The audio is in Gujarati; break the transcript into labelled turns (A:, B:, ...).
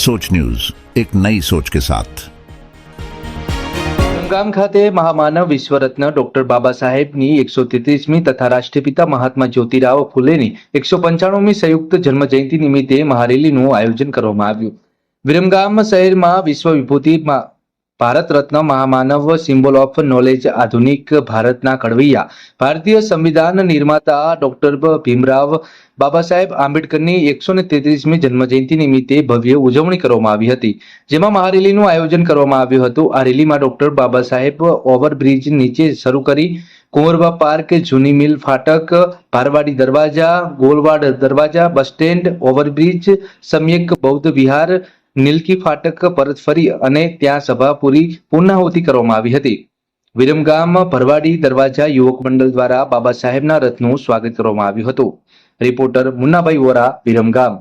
A: सोच न्यूज एक नई सोच के साथ
B: ગામ ખાતે મહામાનવ વિશ્વરત્ન ડોક્ટર બાબા સાહેબની એકસો તેત્રીસમી તથા રાષ્ટ્રપિતા મહાત્મા જ્યોતિરાવ ફૂલેની એકસો પંચાણુંમી સંયુક્ત જન્મજયંતિ નિમિત્તે મહારેલીનું આયોજન કરવામાં આવ્યું વિરમગામ શહેરમાં વિશ્વ વિભૂતિ મા- Bharat Ratna મહામાનવ symbol of knowledge આધુનિક ભારતના કડવૈયા. ભારતીય સંવિધાન નિર્માતા ડોક્ટર ભીમરાવ બાબા સાહેબ આંબેડકરની એકસો ને તેત્રીસમી જન્મજયંતિ નિમિત્તે ભવ્ય ઉજવણી કરવામાં આવી હતી. જેમાં મહારેલીનું આયોજન કરવામાં આવ્યું હતું. આ રેલીમાં ડોક્ટર બાબા સાહેબ ઓવરબ્રિજ નીચે શરૂ કરી કુંવરબા પાર્ક, જૂની મિલ ફાટક, ભારવાડી દરવાજા, ગોલવાડ દરવાજા, બસ સ્ટેન્ડ, ઓવરબ્રિજ, સમ્યક બૌદ્ધ વિહાર નીલકી ફાટક પરત ફરી અને ત્યાં સભા પૂરી પૂર્ણાહુતિ કરવામાં આવી હતી. વિરમગામ ભરવાડી દરવાજા યુવક મંડળ દ્વારા બાબા સાહેબના રથનું સ્વાગત કરવામાં આવ્યું હતું. રિપોર્ટર મુન્નાભાઈ વોરા, વિરમગામ.